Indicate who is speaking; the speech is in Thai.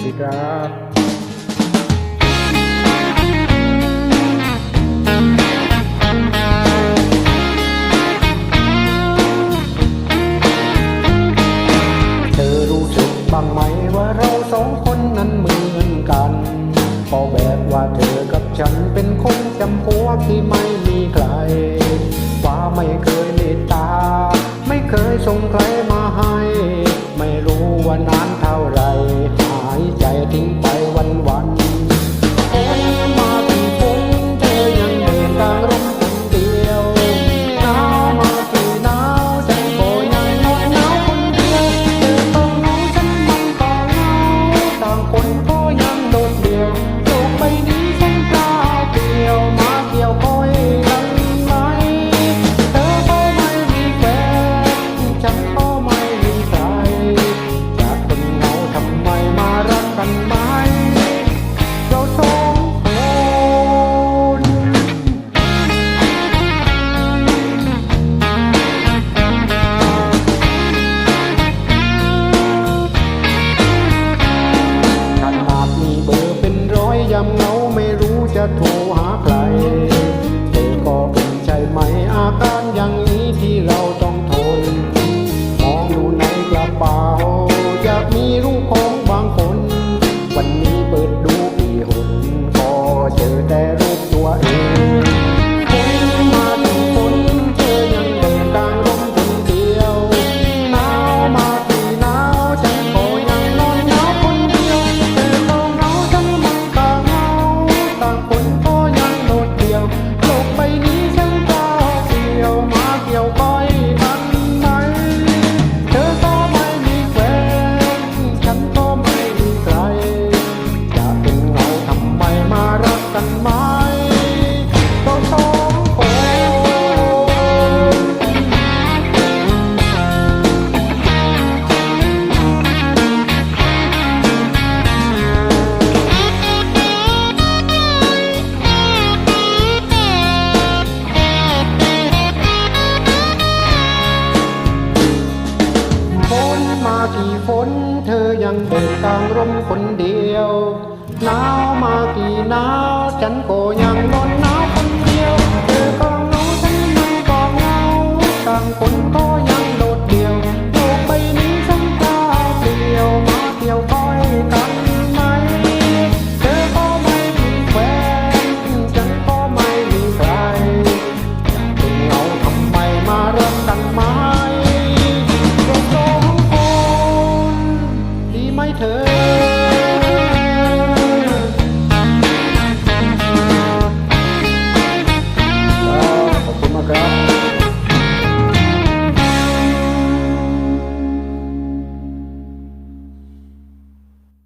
Speaker 1: วัสดีครับางไหมว่าเราสองคนนั้นเหมือนกันก็แบบว่าเธอกับฉันเป็นคนจำพวกที่ไม่มีใคร ว่าไม่เคยเมตาไม่เคยส่ใครมาให้ ไม่รู้ว่านาน เหงาไม่รู้จะโทรหาใครเธอก็เป็นใช่ไหมอาการอย่างนี้ที่เราต้อง กี่ฝนเธอยังเดินกลางร่มคนเดียว หนาวมากี่หนาวฉันก็ยัง